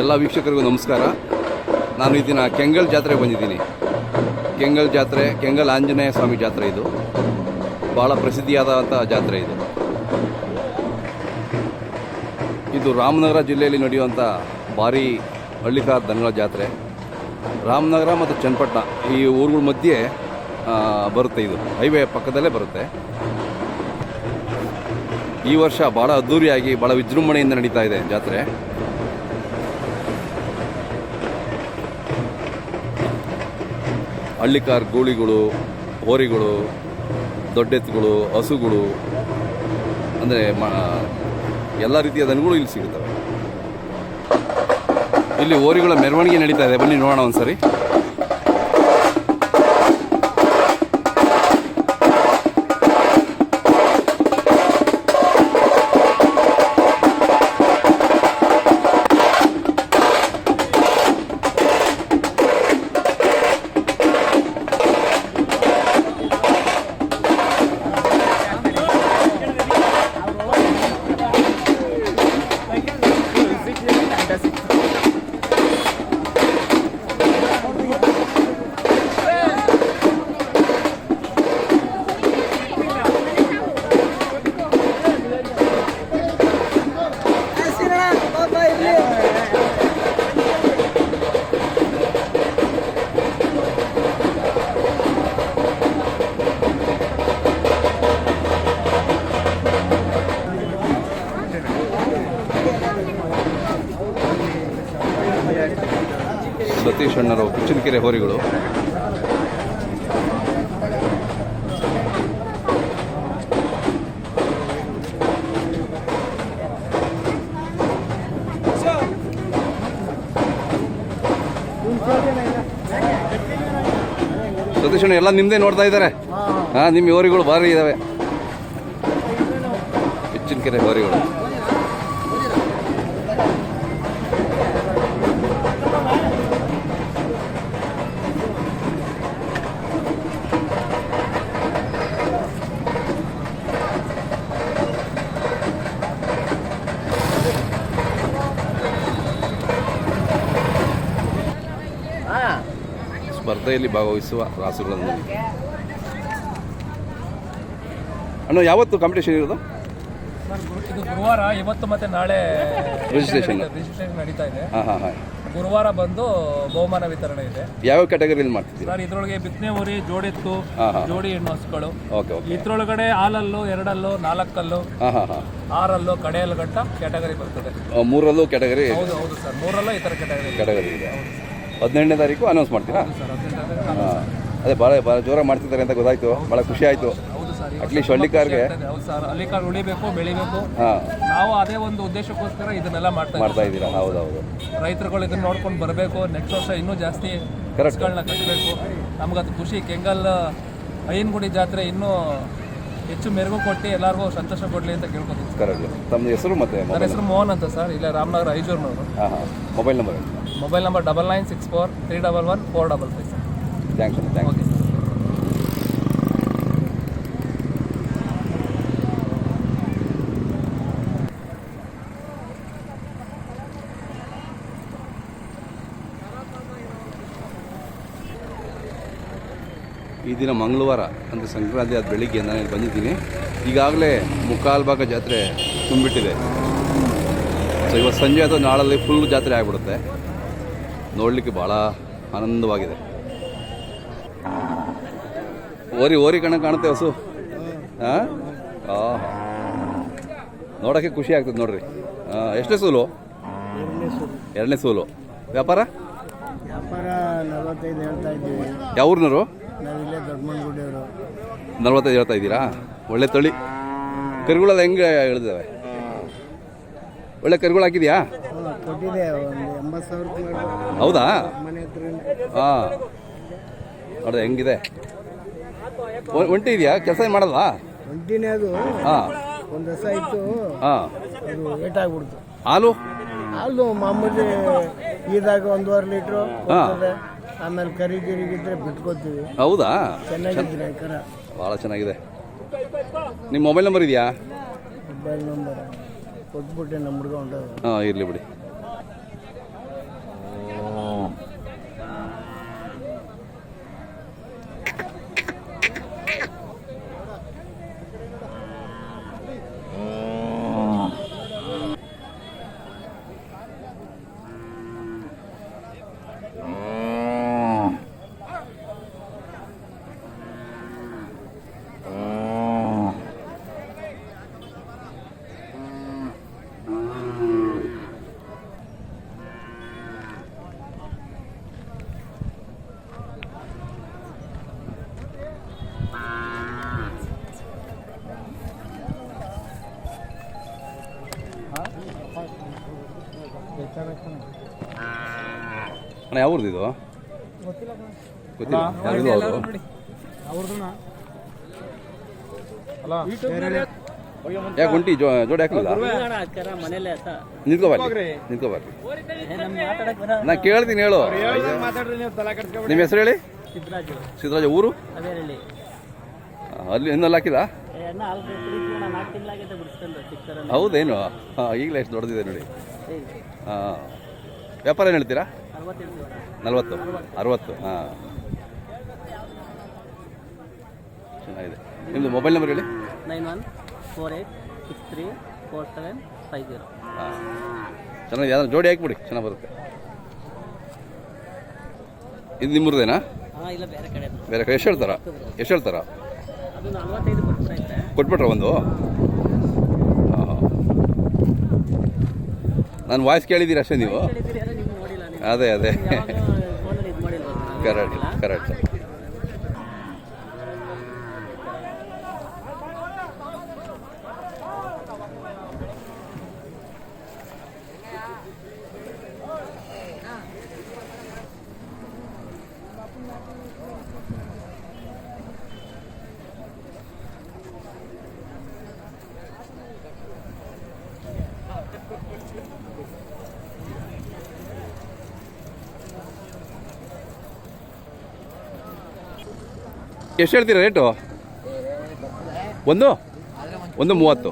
ಎಲ್ಲ ವೀಕ್ಷಕರಿಗೂ ನಮಸ್ಕಾರ. ನಾನು ಈ ದಿನ ಕೆಂಗಲ್ ಜಾತ್ರೆಗೆ ಬಂದಿದ್ದೀನಿ. ಕೆಂಗಲ್ ಜಾತ್ರೆ, ಕೆಂಗಲ್ ಆಂಜನೇಯ ಸ್ವಾಮಿ ಜಾತ್ರೆ ಇದು. ಭಾಳ ಪ್ರಸಿದ್ಧಿಯಾದಂಥ ಜಾತ್ರೆ ಇದು. ಇದು ರಾಮನಗರ ಜಿಲ್ಲೆಯಲ್ಲಿ ನಡೆಯುವಂಥ ಭಾರಿ ಹಳ್ಳಿಕಾರ ದನಗಳ ಜಾತ್ರೆ. ರಾಮನಗರ ಮತ್ತು ಚನ್ನಪಟ್ಟಣ ಈ ಊರುಗಳ ಮಧ್ಯೆ ಬರುತ್ತೆ ಇದು. ಹೈವೇ ಪಕ್ಕದಲ್ಲೇ ಬರುತ್ತೆ. ಈ ವರ್ಷ ಭಾಳ ಅದ್ಧೂರಿಯಾಗಿ ಭಾಳ ವಿಜೃಂಭಣೆಯಿಂದ ನಡೀತಾ ಇದೆ ಜಾತ್ರೆ. ಹಳ್ಳಿಕಾರ್ ಗೂಳಿಗಳು, ಹೋರಿಗಳು, ದೊಡ್ಡೆತ್ತುಗಳು, ಹಸುಗಳು, ಅಂದರೆ ಮ ಎಲ್ಲ ರೀತಿಯ ದನಗಳು ಇಲ್ಲಿ ಸಿಗುತ್ತವೆ. ಇಲ್ಲಿ ಹೋರಿಗಳ ಮೆರವಣಿಗೆ ನಡೀತಾ ಇದೆ. ಬನ್ನಿ ನೋಡೋಣ ಒಂದ್ಸರಿ. ಸತೀಶ್ ಕುಚ್ಚನಕೆರೆ ಹೋರಿಗಳು. ಸತೀಶಣ್ಣ ಎಲ್ಲ ನಿಮ್ಮದೇ ನೋಡ್ತಾ ಇದ್ದಾರೆ? ಹಾ. ನಿಮ್ಮ ಹೋರಿಗಳು ಭಾರಿ ಇದ್ದಾವೆ ಕೆರೆ ಹೋರಿಗಳು. ಸ್ಪರ್ಧೆಯಲ್ಲಿ ಭಾಗವಹಿಸುವ ರಾಸುಗಳನ್ನು. ಅಣ್ಣ ಯಾವತ್ತು ಕಾಂಪಿಟೇಷನ್ ಇರೋದು? ಇದು ಗುರುವಾರ ಇವತ್ತು ಮತ್ತೆ ನಾಳೆ. ರಿಜಿಸ್ಟ್ರೇಷನ್ ನಡೀತಾ ಇದೆ. ಹಾಂ ಹಾಂ ಹಾಂ. ಗುರುವಾರ ಬಂದು ಬಹುಮಾನ ವಿತರಣೆ ಇದೆ. ಯಾವ ಕ್ಯಾಟಗರಿಯಲ್ಲಿ ಮಾಡ್ತಿದ್ದೀರಾ? ಸರ್ ಇದ್ರೊಳಗೆ ಬಿತ್ತನೆ ಊರಿ ಜೋಡಿತ್ತು ಜೋಡಿ ಹೆಣ್ಣು ಹಸುಗಳು. Okay okay. ಇದ್ರೊಳಗಡೆ ಹಾಲಲ್ಲು ಎರಡಲ್ಲು ನಾಲ್ಕಲ್ಲು ಹಾಂ ಹಾಂ ಹಾಂ. ಆರಲ್ಲು ಕಡೆಯಲ್ಲು ಗಂಟ ಕ್ಯಾಟಗರಿ ಬರ್ತದೆ. ಮೂರಲ್ಲೂ ಕ್ಯಾಟಗರಿ ಹೌದು ಹೌದು ಸರ್. ಮೂರಲ್ಲೂ ಈ ಥರ ಕ್ಯಾಟಗರಿ ಕ್ಯಾಟಗರಿ ಇದೆ. ಹದಿನೆಂಟನೇ ತಾರೀಕು ಅನೌನ್ಸ್ ಮಾಡ್ತೀರಾ? ಅದೇ ಭಾಳ ಭಾಳ ಜೋರಾಗಿ ಮಾಡ್ತಿದ್ದಾರೆ ಅಂತ ಗೊತ್ತಾಯ್ತು. ಭಾಳ ಖುಷಿ ಆಯಿತು. ಅಟ್ಲೀಸ್ಟ್ ಹಳ್ಳಿಕಾರ್ಗೆ. ಹೌದು ಸರ್ ಹಳ್ಳಿಕಾರ್ ಉಳಿಬೇಕು ಬೆಳಿಬೇಕು. ನಾವು ಅದೇ ಒಂದು ಉದ್ದೇಶಕ್ಕೋಸ್ಕರ ಇದನ್ನೆಲ್ಲ ಮಾಡ್ತಾ ಮಾಡ್ತಾ ಇದ್ದೀರಾ? ಹೌದು ಹೌದು. ರೈತರುಗಳು ಇದನ್ನ ನೋಡ್ಕೊಂಡು ಬರಬೇಕು ನೆಕ್ಸ್ಟ್ ವರ್ಷ ಇನ್ನೂ ಜಾಸ್ತಿ ಕರೆಸ್ಗಳನ್ನ ಕಟ್ಟಬೇಕು ಅದು ಖುಷಿ ಕೆಂಗಲ್ ಅಯ್ಯನಗುಡಿ ಜಾತ್ರೆ ಇನ್ನೂ ಹೆಚ್ಚು ಮೆರುಗು ಕೊಟ್ಟು ಎಲ್ಲರಿಗೂ ಸಂತೋಷ ಕೊಡಲಿ ಅಂತ ಕೇಳ್ಕೊತೀನಿ ಕರೆಕ್ಟ್ ತಮ್ಮ ಹೆಸರು ಮತ್ತೆ ನನ್ನ ಮೊಬೈಲ್ ಹೆಸರು ಮೋಹನ್ ಅಂತ ಸರ್ ಇಲ್ಲೇ ರಾಮನಗರ ಐಜೂರ್ನವರು. ಹಾಂ ಹಾಂ. Mobile number mobile number double nine six four three double one four double five sir. Thank you thank thanks okay ಈ ದಿನ ಮಂಗಳವಾರ ಅಂದರೆ ಸಂಕ್ರಾಂತಿ ಆದ ಬೆಳಿಗ್ಗೆ ನಾನು ಇಲ್ಲಿ ಬಂದಿದ್ದೀನಿ. ಈಗಾಗಲೇ ಮುಕ್ಕಾಲು ಭಾಗ ಜಾತ್ರೆ ತುಂಬಿಟ್ಟಿದೆ. ಸೊ ಇವತ್ತು ಸಂಜೆ ಅಥವಾ ನಾಳಲ್ಲಿ ಫುಲ್ ಜಾತ್ರೆ ಆಗಿಬಿಡುತ್ತೆ. ನೋಡಲಿಕ್ಕೆ ಭಾಳ ಆನಂದವಾಗಿದೆ. ಓರಿ ಓರಿ ಕಣ ಕಾಣುತ್ತೆ ಹಸು. ಹಾಂ ನೋಡೋಕ್ಕೆ ಖುಷಿ ಆಗ್ತದೆ ನೋಡ್ರಿ. ಎಷ್ಟೇ ಸೂಲು? ಎರಡನೇ ಸೂಲು. ವ್ಯಾಪಾರ? ವ್ಯಾಪಾರ ನಲವತ್ತೈದು ಹೇಳ್ತಾ ಇದ್ದೀವಿ. ಯಾವ ಊರಿನವರು ನಾವಿಲ್ಲೇ ದೊಡ್ಡಮನಗುಡಿಯವರು ನಲ್ವತ್ತೈದು ಹೇಳ್ತಾ ಇದ್ದೀರಾ? ಒಳ್ಳೆ ತಳಿ. ಕರುಗಳೆಲ್ಲ ಹೆಂಗೆ ಇಳಿದಾವೆ ಒಳ್ಳೆ ಕರುಗಳು ಹಾಕಿದ್ಯಾ? ಕೊಟ್ಟಿದೆ ಒಂದು ಎಂಬತ್ತು ಸಾವಿರಕ್ಕೆ ಮಾಡ್ಬೋದು. ಹೌದಾ? ಮನೆ ಹತ್ರ ಹಾಂ. ನೋಡಿದೆ ಹೆಂಗಿದೆ? ಒ- ಒಂಟಿ ಇದೆಯಾ? ಕೆಲಸ ಮಾಡಲ್ಲ ಒಂಟಿನೇ ಅದು. ಹಾಂ. ಒಂದು ಹೊಸ ಇತ್ತು. ಹಾಂ. ಅದು ಲೇಟ್ ಆಗ್ಬಿಡ್ತು. ಹಾಲು? ಹಾಲು ಮಾಮೂಲಿ ಈದಾಗ ಒಂದೂವರೆ ಲೀಟ್ರು ಹಾ. ಆಮೇಲೆ ಕರಿ ಗಿರಿಗಿದ್ರೆ ಬಿಟ್ಕೋತೀವಿ. ಹೌದಾ? ಚೆನ್ನಾಗಿದ್ರೆ ಕರ. ಭಾಳ ಚೆನ್ನಾಗಿದೆ. ನಿಮ್ಮ ಮೊಬೈಲ್ ನಂಬರ್ ಇದೆಯಾ? ಮೊಬೈಲ್ ನಂಬರ್ ಕೊಟ್ಬಿಟ್ಟೆ ನಮ್ಮ ಹುಡುಗ ಉಂಟು. ಹಾಂ ಇರಲಿ ಬಿಡಿ. ಅಣ್ಣ ಯಾವ ಊರ್ದು ಇದು? ಗೊತ್ತಿಲ್ಲ. ಯಾಕೆ ಹೊಂಟಿ ಜೋ ಜೋಡಿ ಹಾಕಲಿಲ್ಲ? ನಿಂತ್ಕೋಬಾರ್ರಿ ನಿಂತ್ಕೋಬಾರ್ರಿ ನಾ ಕೇಳ್ತೀನಿ ಹೇಳು. ನಿಮ್ಮ ಹೆಸರು ಹೇಳಿ? ಸಿದ್ದರಾಜು ಊರು? ಅಲ್ಲಿ ಇನ್ನಲ್ಲಿ ಹಾಕಿಲ್ಲ? ಹೌದೇನು? ಹಾಂ ಈಗಲೇ ಎಷ್ಟು ದೊಡ್ಡದಿದೆ ನೋಡಿ. ಹಾಂ ವ್ಯಾಪಾರ ಏನು ಹೇಳ್ತೀರಾ? ನಲ್ವತ್ತು. ಅರವತ್ತು ಹಾಂ. ಚೆನ್ನಾಗಿದೆ. ನಿಮ್ಮದು ಮೊಬೈಲ್ ನಂಬರ್ ಹೇಳಿ. Nine one four eight six three four seven five zero. ಹಾಂ. ಚೆನ್ನಾಗಿದೆ. ಅದನ್ನು ಜೋಡಿ ಹಾಕಿಬಿಡಿ. ಚೆನ್ನಾಗಿ ಬರುತ್ತೆ. ಇದು ನಿಮ್ಮದೇನಾ ಹಾಂ ಇಲ್ಲ ಬೇರೆ ಕಡೆ ಬೇರೆ ಕಡೆ. ಎಷ್ಟು ಹೇಳ್ತಾರ? ಎಷ್ಟು ಹೇಳ್ತಾರ? ಕೊಟ್ಬಿಟ್ರೆ ಒಂದು? ನಾನು ವಾಯ್ಸ್ ಕೇಳಿದ್ದೀರಿ ಅಷ್ಟೇ ನೀವು. ಅದೇ ಅದೇ. ಕರೆಕ್ಟ್ ಕರೆಕ್ಟ್ ಎಷ್ಟು ಹೇಳ್ತೀರಾ ರೇಟು? ಒಂದು? ಒಂದು ಮೂವತ್ತು.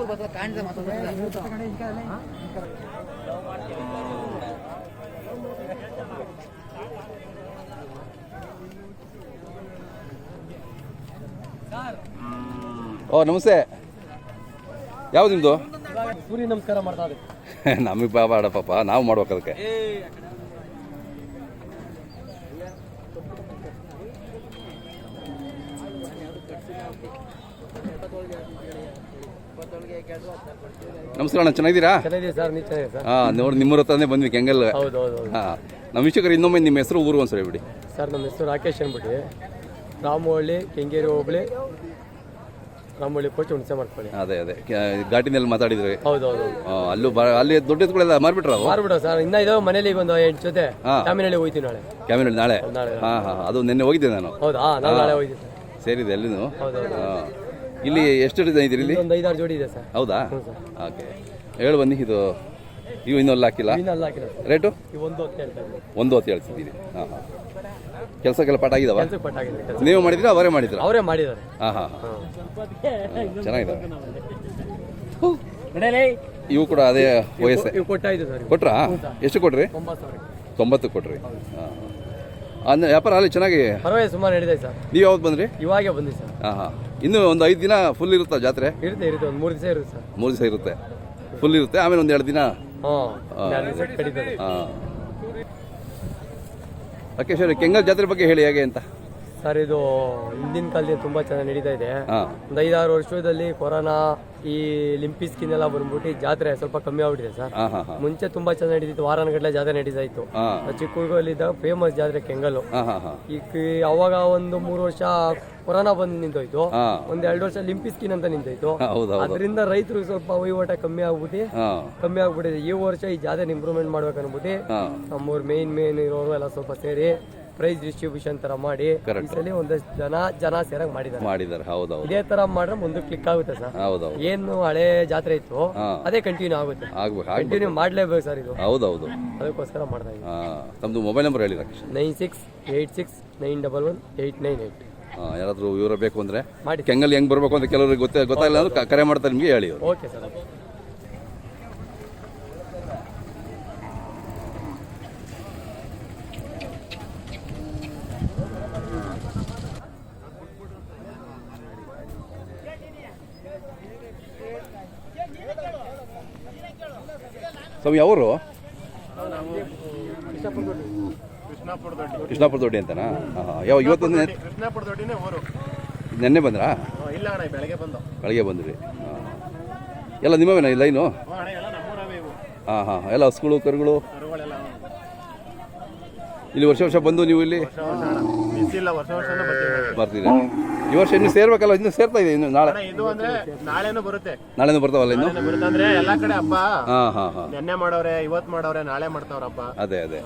ಓ ನಮಸ್ತೆ. ಯಾವ್ದು ನಿಮ್ಮದು ಸೂರ್ಯ ನಮಸ್ಕಾರ ಮಾಡ್ತಾ ನಮಗೆ ಬಾಬಾಡ ಪಾಪ. ನಾವು ಮಾಡ್ಬೇಕು ಅದಕ್ಕೆ. ನಮಸ್ಕಾರ ಅಣ್ಣ ಚೆನ್ನಾಗಿದ್ದೀರಾ? ಹಾಂ ನೋಡಿ ನಿಮ್ಮ ಹತ್ರನೇ ಬಂದ್ವಿ ಕೆಂಗಲ್. ಹೌದು ಹೌದು ಹೌದು. ಹಾಂ ನಮ್ಮ ವೀಕ್ಷಕರು ಇನ್ನೊಮ್ಮೆ ನಿಮ್ಮ ಹೆಸರು ಊರು ಒಂದ್ಸರಿ ಬಿಡಿ ಸರ್ ನಮ್ಮ ಹೆಸರು ರಾಕೇಶ್ ಅಂದ್ಬಿಟ್ಟು. ರಾಮಹಳ್ಳಿ ಕೆಂಗೇರಿ ಹೋಬಳಿ ರಾಮಹಳ್ಳಿ ಕೋಚ್ ಹುಣಸೆ ಮಾಡ್ಕೊಳ್ಳಿ. ಅದೇ ಅದೇ. ಘಾಟಿನಲ್ಲಿ ಮಾತಾಡಿದ್ರಿ. ಹೌದು ಹೌದು ಹೌದು. ಅಲ್ಲೂ ಬ ಅಲ್ಲಿ ದೊಡ್ಡ ಎತ್ಗಳೆಲ್ಲ ಮಾರ್ಬಿಟ್ರ ಮಾರ್ಬಿಡೋ ಸರ್. ಇನ್ನ ಇದಾವೆ ಮನೇಲಿ ಈಗ ಒಂದು ಎಂಟು ಜೊತೆ ಹಾ. ಜಾಮೀನಲ್ಲಿ ಹೋಯ್ತೀವಿ ನಾಳೆ. ಕ್ಯಾಮಿನಲ್ಲಿ ನಾಳೆ? ಹಾಂ ಹಾಂ ಅದು ನಿನ್ನೆ ಹೋಗಿದ್ದೆ ನಾನು. ಹೌದಾ? ನಾಳೆ ಹೋಗಿದ್ದೆ. ಸರ್ ಸೇರಿದೆ ಅಲ್ಲಿನೂ. ಹಾಂ. ಇಲ್ಲಿ. ಎಷ್ಟು ಡಿಸೈನ್ ಇದ್ದೀರಿ ಇಲ್ಲಿ? ಒಂದು ಐದಾರು ಜೋಡಿ ಇದೆ ಸರ್. ಹೌದಾ? ಓಕೆ. ಹೇಳು ಬನ್ನಿ ಇದು ಇವು ಇನ್ನೂ ಅಲ್ಲಿ ಹಾಕಿಲ್ಲ? ಇನ್ನಲ್ಲ ಹಾಕಿಲ್ಲ ಸರ್. ರೇಟು ಒಂದು ಹೊತ್ತು ಹೇಳ್ತಾ ಇದ್ದೀನಿ. ಒಂದು ಹೊತ್ತು ಹೇಳ್ತಿದ್ದೀರಿ. ಹಾಂ ಹಾಂ. ಕೆಲಸಕ್ಕೆಲ್ಲ ಪಾಠ ಆಗಿದಾವ? ಕೆಲ್ಸಕ್ಕೆ ಪಟ್ಟಾಗಿದೆ ಕೆಲಸ ನೀವು ಮಾಡಿದ್ರಾ ಅವರೇ ಮಾಡಿದ್ರು? ಅವರೇ ಮಾಡಿದ್ದಾರೆ. ಹಾಂ ಹಾಂ ಚೆನ್ನಾಗಿದಾವೆ ಇವು ಕೂಡ ಅದೇ ವಯಸ್ಸೆ. ಇವು ಕೊಟ್ಟಾಯ್ತು ಸರ್. ಇವು. ಕೊಟ್ರಾ ಎಷ್ಟು ಕೊಟ್ರಿ? ಒಂಬತ್ತು ಸಾವಿರ ತೊಂಬತ್ತು ಕೊಟ್ರಿ. ಹಾಂ ಅಂದ್ರೆ ವ್ಯಾಪಾರ ಅಲ್ಲಿ ಚೆನ್ನಾಗಿ ಪರವಾಗಿಲ್ಲ ಸುಮಾರು ಸರ್. ನೀವು ಯಾವ್ದು ಬಂದ್ರಿ? ಇವಾಗೆ ಬಂದಿ ಸರ್. ಹಾಂ ಹಾಂ. ಇನ್ನೂ ಒಂದು ಐದು ದಿನ ಫುಲ್ ಇರುತ್ತಾ ಜಾತ್ರೆ? ಇರುತ್ತೆ ಇರುತ್ತೆ ಒಂದು ಮೂರು ದಿವಸ ಇರುತ್ತೆ ಸರ್. ಮೂರು ದಿವಸ ಇರುತ್ತೆ. ಫುಲ್ ಇರುತ್ತೆ ಆಮೇಲೆ ಒಂದು ಎರಡು ದಿನ? ಹಾಂ ಅವರೇ ಕೆಂಗಲ್ ಜಾತ್ರೆ ಬಗ್ಗೆ ಹೇಳಿ ಹೇಗೆ ಅಂತ? ಸರ್ ಇದು ಹಿಂದಿನ ಕಾಲದಲ್ಲಿ ತುಂಬಾ ಚೆನ್ನಾಗಿ ನಡೀತಾ ಇದೆ. ಒಂದ್ ಐದಾರು ವರ್ಷದಲ್ಲಿ ಕೊರೋನಾ ಈ ಲಿಂಪಿ ಸ್ಕಿನ್ ಎಲ್ಲ ಬಂದ್ಬಿಟ್ಟು ಜಾತ್ರೆ ಸ್ವಲ್ಪ ಕಮ್ಮಿ ಆಗ್ಬಿಟ್ಟಿದೆ ಸರ್. ಮುಂಚೆ ತುಂಬಾ ಚೆನ್ನಾಗಿ ನಡೀತಿತ್ತು ವಾರನಗಟ್ಟಲೆ ಜಾತ್ರೆ ನಡೀತಾ ಇತ್ತು ಇದ್ದಾಗ ಚಿಕ್ಕ ಹುಡುಗಲ್ಲಿದ್ದಾಗ ಫೇಮಸ್ ಜಾತ್ರೆ ಕೆಂಗಲ್ಲು. ಈ ಈಗ ಅವಾಗ ಒಂದು ಮೂರು ವರ್ಷ ಕೊರೋನಾ ಬಂದು ನಿಂತೋಯ್ತು. ಒಂದ್ ಎರಡು ವರ್ಷ ಲಿಂಪಿ ಸ್ಕಿನ್ ಅಂತ ನಿಂತೋಯ್ತು. ಅದರಿಂದ ರೈತರು ಸ್ವಲ್ಪ ವಹಿವಾಟ ಕಮ್ಮಿ ಆಗ್ಬಿಟ್ಟು ಕಮ್ಮಿ ಆಗ್ಬಿಟ್ಟಿದೆ. ಈ ವರ್ಷ ಈ ಜಾತ್ರೆ ಇಂಪ್ರೂವ್ಮೆಂಟ್ ಮಾಡ್ಬೇಕನ್ಬಿಟ್ಟು ನಮ್ಮೂರ್ ಮೇನ್ ಮೇನ್ ಇರೋರು ಎಲ್ಲ ಸ್ವಲ್ಪ ಸೇರಿ ಪ್ರೈಸ್ ಡಿಸ್ಟ್ರಿಬ್ಯೂಷನ್ ತರ ಮಾಡಿ Correct. ಈ ಸಲ ಒಂದಷ್ಟು ಜನ ಜನ ಸೇರಂಗ್ ಮಾಡಿದ್ದಾರೆ ಮಾಡಿದ್ದಾರೆ ಹೌದು ಹೌದು ಇದೇ ತರ ಮಾಡ್ರೆ ಮುಂದೆ ಕ್ಲಿಕ್ ಆಗುತ್ತೆ ಸರ್. ಹೌದು ಹೌದು ಏನು ಹಳೆ ಜಾತ್ರೆ ಇತ್ತು ಅದೇ ಕಂಟಿನ್ಯೂ ಆಗುತ್ತೆ. ಆಗ್ಬೇಕು ಕಂಟಿನ್ಯೂ ಮಾಡ್ಲೇಬೇಕು ಸರ್ ಇದು. ಹೌದೌದು. ಹೌದು ಅದಕ್ಕೋಸ್ಕರ ಮಾಡ್ತಾ ಇದ್ದೀವಿ ತಮ್ಮದು ಮೊಬೈಲ್ ನಂಬರ್ ಹೇಳಿ nine six eight six nine double one eight nine eight ಯಾರಾದರೂ ವಿವರ ಬೇಕು ಅಂದ್ರೆ ಕೆಂಗಲ್ ಹೆಂಗ್ ಬರಬೇಕು ಅಂತ ಕೆಲವರಿಗೆ ಗೊತ್ತೇ ಗೊತ್ತಾಗಿಲ್ಲ ಅಂದ್ರೆ ಕರೆ ಮಾಡ್ತಾರೆ ನಿಮಗೆ ಹೇಳಿ ಓಕೆ ಸರ್ ಸ್ವಾಮಿ ಅವರು? ಕೃಷ್ಣಾಪುರ ದೊಡ್ಡಿ ಅಂತನಾ? ಯಾವ ಇವತ್ತು ಕೃಷ್ಣಾಪುರ ದೊಡ್ಡಿನೇ ಊರು. ನೆನ್ನೆ ಬಂದ್ರಾ? ಇಲ್ಲ ಅಣ್ಣ ಬೆಳಗ್ಗೆ ಬಂದು. ಬೆಳಗ್ಗೆ ಬಂದ್ರಿ. ಎಲ್ಲ ನಿಮ್ಮವೇನ ಈ ಲೈನು? ಹಾಂ ಹಾಂ. ಎಲ್ಲ ಹಸುಗಳು ಕರುಗಳು? ಇಲ್ಲಿ ವರ್ಷ ವರ್ಷ ಬಂದು ನೀವು ಇಲ್ಲಿ? ಬರ್ತೀರಾ? ಈ ವರ್ಷ ಇನ್ನು ಸೇರ್ಬೇಕಲ್ಲ ಇನ್ನು ಸೇರ್ತಾ ಇದೆ ಇನ್ನು ನಾಳೆ. ಇದು ಅಂದ್ರೆ ನಾಳೆನೂ ಬರುತ್ತೆ. ನಾಳೆನೂ ಬರ್ತಾವಲ್ಲ ಇನ್ನು? ನಾಳೆನೂ ಬರುತ್ತೆ ಅಂದ್ರೆ ಎಲ್ಲಾ ಕಡೆ ಹಬ್ಬ. ಹಾ ಹಾ ಹಾ. ನೆನ್ನೆ ಮಾಡೋರೆ ಇವತ್ ಮಾಡೋರೆ ನಾಳೆ ಮಾಡ್ತಾವ್ರ ಹಬ್ಬ. ಅದೇ ಅದೇ.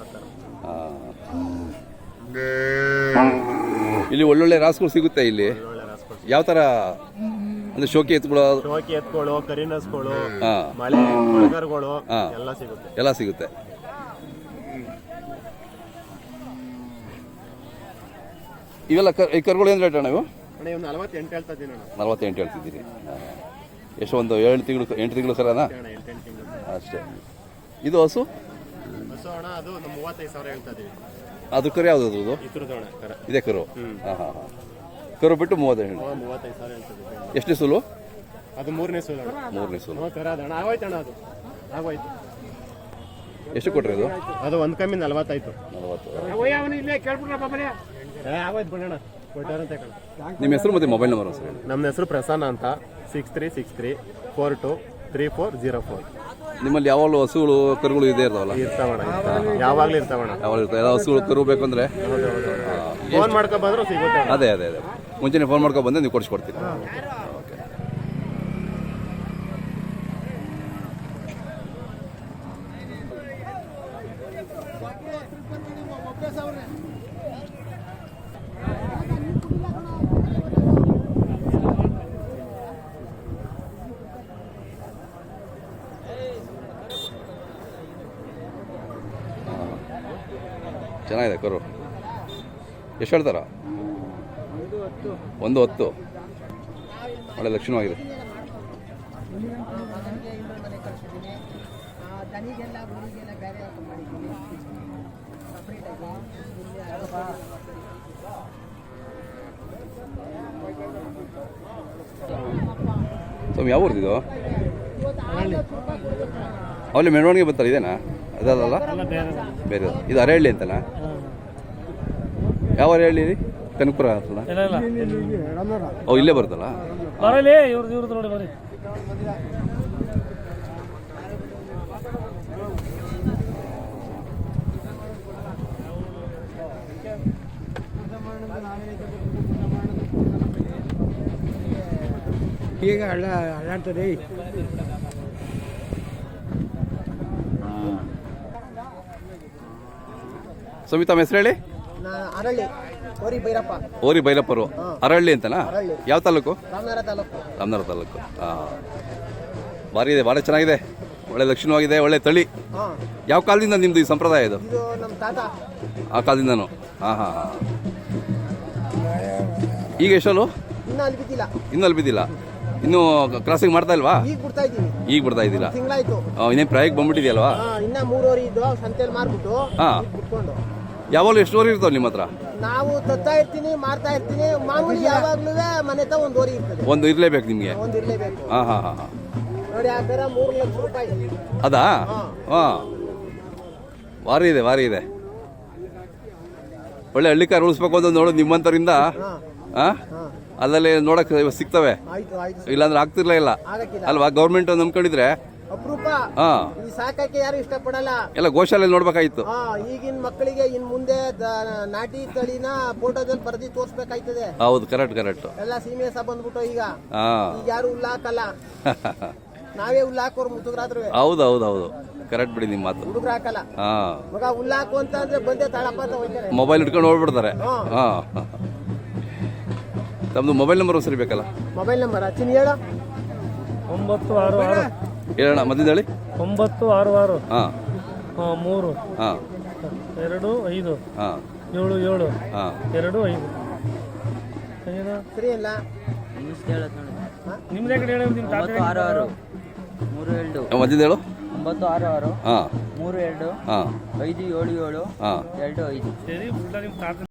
ಇಲ್ಲಿ ಒಳ್ಳೊಳ್ಳೆ ರಾಸ್ಗಳು ಸಿಗುತ್ತೆ ಇಲ್ಲಿ. ಒಳ್ಳೆ ಯಾವ ತರ? ಅಂದ್ರೆ ಶೋಕಿ ಎತ್ಕೊಳ್ಳೋ ಶೋಕಿ ಎತ್ಗಳು ಕರಿನಸ್ಗಳು ಹಾ. ಮಳೆ ಮೊಳಗರ್ಗಳು ಹಾ. ಎಲ್ಲ ಸಿಗುತ್ತೆ. ಎಲ್ಲ ಸಿಗುತ್ತೆ. ಇವೆಲ್ಲ ಕರ್ ಈ ಕರುಗಳು ಏನು ರೇಟ್ ಅಣ್ಣ ಇವ್? ನಲವತ್ತೆಂಟು ಹೇಳ್ತಾ ಇದ್ದೀನಿ ಅಣ್ಣ. ನಲ್ವತ್ತೆಂಟು ಹೇಳ್ತಿದ್ದೀರಿ. ಎಷ್ಟು ಒಂದು ಏಳು ತಿಂಗಳು ಎಂಟು ತಿಂಗಳು ಎಂಟೆಂಟು ಅಷ್ಟೇ ಇದು ಹಸು? ಅದು ಒಂದು ಮೂವತ್ತೈದು ಸಾವಿರ ಹೇಳ್ತಾ ಅದು ಕರು ಯಾವುದು ಅದು ಇದ್ರದ್ದು ಅಣ್ಣ ಕರ. ಇದೇ ಕರು. ಹಾಂ ಹಾಂ ಹಾಂ. ಕರು ಬಿಟ್ಟು ಮೂವತ್ತೈದು ಎಷ್ಟು ಸುಲು? ಅದು ಮೂರನೇ ಸುಲು ಅಣ್ಣ. ಮೂರನೇ ಸುಲು. ಅದು ಅಣ್ಣ. ಆಗೋಯ್ತು ಅಣ್ಣ ಅದು. ಆಗೋಯ್ತು. ಎಷ್ಟು ಕೊಟ್ರಿ ಅದು ಅದು ಒಂದು ಕಮ್ಮಿ ನಲವತ್ತಾಯ್ತು ನಲವತ್ತು. ನಿಮ್ಮ ಹೆಸರು ಮತ್ತು ಮೊಬೈಲ್ ನಂಬರ್ ಸರ್. ನಮ್ಮ ಹೆಸರು ಪ್ರಸನ್ನ ಅಂತ. Six three six three four two three four zero four ನಿಮ್ಮಲ್ಲಿ ಯಾವಾಗಲೂ ಹಸುಗಳು ಕರುಗಳು ಇದೇ ಇರ್ತಾವಲ್ಲ? ಇರ್ತಾವಣ ಯಾವಾಗ್ಲೂ ಇರ್ತಾವಣ ಯಾವಾಗ ಇರ್ತಾವೆ. ಯಾವ ಹಸುಗಳು ಕರು ಬೇಕಂದ್ರೆ ಫೋನ್ ಮಾಡ್ಕೊ ಬಂದ್ರು ಸಿಗುತ್ತೆ ಅದೇ ಅದೇ ಅದೇ. ಮುಂಚೆನೆ ಫೋನ್ ಮಾಡ್ಕೊಂಡು ಬಂದ್ರೆ ನೀವು ಕೊಡಿಸ್ಕೊಡ್ತೀರಿ. ಚೆನ್ನಾಗಿದೆ ಕರು. ಎಷ್ಟು ಹೇಳ್ತಾರ? ಒಂದು ಹತ್ತು. ಒಳ್ಳೆ ಲಕ್ಷಣವಾಗಿದೆ. ಸ್ವಾಮಿ ಯಾವ ಊರ್ದಿದು ಅವಲ್ಲಿ ಮೆರವಣಿಗೆ ಬರ್ತಾರೆ ಇದೇನಾ? ಅದಲ್ಲ ಬೇರೆ ಇದು ಅರಹಳ್ಳಿ ಅಂತಲ್ಲ? ಯಾವ ಅರಹಳ್ಳಿ ರೀ ಕನಕಪುರ ಅಂತಲ್ಲ? ಓ ಇಲ್ಲೇ ಬರುತ್ತಲ್ಲ ಈಗ ಹಳ್ಳ ಹಳ್ಳಾಡ್ತದೆ ಸ್ವಾಮಿ ತಮ್ಮ ಹೆಸರು ಹೇಳಿ? ಅರಳಿ ಭೈರಪ್ಪ. ಓರಿ ಬೈರಪ್ಪರು ಅರಹಳ್ಳಿ ಅಂತನಾ? ಯಾವ ತಾಲೂಕು? ರಾಮನಗರ ತಾಲೂಕು. ರಾಮನಗರ ತಾಲೂಕು. ಭಾರಿ ಇದೆ ಭಾಳ ಚೆನ್ನಾಗಿದೆ. ಒಳ್ಳೆ ಲಕ್ಷಣವಾಗಿದೆ ಒಳ್ಳೆ ತಳಿ. ಯಾವ ಕಾಲದಿಂದ ನಿಮ್ದು ಈ ಸಂಪ್ರದಾಯ ಇದು? ಆ ಕಾಲದಿಂದನೂ? ಹಾಂ ಹಾಂ ಹಾಂ. ಈಗ ಎಷ್ಟಲ್ಲು ಇನ್ನೂ ಅಲ್ಲಿ ಬಿದ್ದಿಲ್ಲ. ಇನ್ನೂ ಕ್ರಾಸಿಂಗ್ ಮಾಡ್ತಾ ಇಲ್ವಾ? ಈಗ ಬಿಡ್ತಾ ಇದ್ದೀರಾ? ಇನ್ನೇನು ಪ್ರಾಯಕ್ಕೆ ಬಂದ್ಬಿಟ್ಟಿದೆಯಲ್ವಾ? ಇನ್ನ ಮೂರುವರೆ ಇದ್ದು ಸಂತೆಯಲ್ಲಿ ಮಾರ್ಬಿಟ್ಟು ಹಾ. ಈಗ ಎಷ್ಟು ಓರಿ ಇರ್ತಾವ ನಿಮ್ಮ ಹತ್ರ ನಾವು ತತ್ತಾ ಇರ್ತೀನಿ ಮಾರ್ತಾ ಇರ್ತೀನಿ. ಮಾಮೂಲಿ ಯಾವಾಗ್ಲೂ ಮನೆ ತ ಒಂದು ಓರಿ ಇರ್ತದೆ. ಒಂದು ಇರಲೇಬೇಕು ನಿಮಗೆ? ಒಂದು ಇರ್ಲೇಬೇಕು. ಹಾಂ ಹಾಂ ಹಾಂ ಹಾಂ. ನೋಡಿ ಆ ಥರ ಮೂರು ಲಕ್ಷ ರೂಪಾಯಿ. ಅದಾ? ಹಾಂ. ವಾರಿ ಇದೆ ವಾರಿ ಇದೆ. ಒಳ್ಳೆ ಹಳ್ಳಿಕಾರ ಉಳಿಸ್ಬೇಕು ಅಂತ ನೋಡೋದು ನಿಮ್ಮಂತರಿಂದ ಹಾ. ಅಲ್ಲಲ್ಲಿ ನೋಡಕ್ಕೆ ಸಿಗ್ತವೆ. ಆಯ್ತು ಆಯ್ತು ಇಲ್ಲಾಂದ್ರೆ ಆಗ್ತಿರ್ಲೇ ಇಲ್ಲ. ಆಗಕ್ಕಿಲ್ಲ. ಅಲ್ವಾ? ಗೌರ್ಮೆಂಟ್ ನಂಬ್ಕೊಂಡಿದ್ರೆ ಹಾಂ. ಈ ಸಾಕಕ್ಕೆ ಯಾರು ಇಷ್ಟಪಡಲ್ಲ. ಎಲ್ಲ ಗೋಶಾಲೆ ನೋಡ್ಬೇಕಾಗಿತ್ತು. ಹಾ ಈಗಿನ ಮಕ್ಕಳಿಗೆ ಇನ್ ಮುಂದೆ ದ- ನಾಟಿ ತಳಿನ ಫೋಟೋದಲ್ಲಿ ಬರೆದಿ ತೋರ್ಸ್ಬೇಕಾಯ್ತದೆ. ಹೌದು ಕರೆಕ್ಟ್ ಕರೆಕ್ಟ್ ಎಲ್ಲ ಸೀಮೆ ಸಹ ಬಂದ್ಬಿಟ್ಟು ಈಗ. ಹಾಂ. ಈಗ ಯಾರು ಉಲ್ಲಾಕಲ್ಲ. ಹಾಕಲ್ಲ ನಾವೇ ಉಲ್ಲಾಕೋರು ಹಾಕೋರು ಮುತ್ತುಗ್ರಾದ್ರು ಹೌದು ಹೌದು ಹೌದು. ಕರೆಕ್ಟ್ ಬಿಡಿ ನಿಮ್ಮ ಮಾತು. ಹುಡುಗ್ರು ಹಾಕಲ್ಲ. ಹಾಂ. ಮಗ ಹುಲ್ಲ ಹಾಕು ಅಂತ ಅಂದ್ರೆ ಬಂದೆ ತಾಳಪ್ಪ ಅಂತ ಹೋಗ್ತಾರೆ. ಮೊಬೈಲ್ ಇಟ್ಕೊಂಡು ಹೋಗ್ಬಿಡ್ತಾರೆ. ಹಾ. ತಮ್ಮದು ಮೊಬೈಲ್ ನಂಬರ್ ಸರಿ ಬೇಕಲ್ಲ? ಮೊಬೈಲ್ ನಂಬರ್ ಹಚ್ಚಿನ ಹೇಳು. ಒಂಬತ್ತು ಆರು ಆರು. ಹೇಳೋಣ ಮಧ್ಯದ ಹೇಳಿ ಒಂಬತ್ತು ಆರು ಆರು. ಹಾಂ. ಆ, ಮೂರು. ಹಾಂ. ಎರಡು ಐದು. ಹಾಂ. ಏಳು ಏಳು. ಹಾಂ. ಎರಡು ಐದು. ಏನು ಸರಿ ಇಲ್ಲ ನಿಮ್ದೇ ಕಡೆ ಹೇಳಿ ನಿಮ್ಮ ತಾತ ಒಂಬತ್ತು ಆರು ಆರು. ಮೂರು ಎರಡು. ಮಧ್ಯದ ಹೇಳು ಒಂಬತ್ತು ಆರು ಆರು. ಹಾಂ. ಮೂರು ಎರಡು. ಹಾಂ. ಐದು ಏಳು ಏಳು. ಹಾಂ. ಎರಡು ಐದು. ಸರಿ ಇಲ್ಲ ನಿಮ್ಮ ತಾತ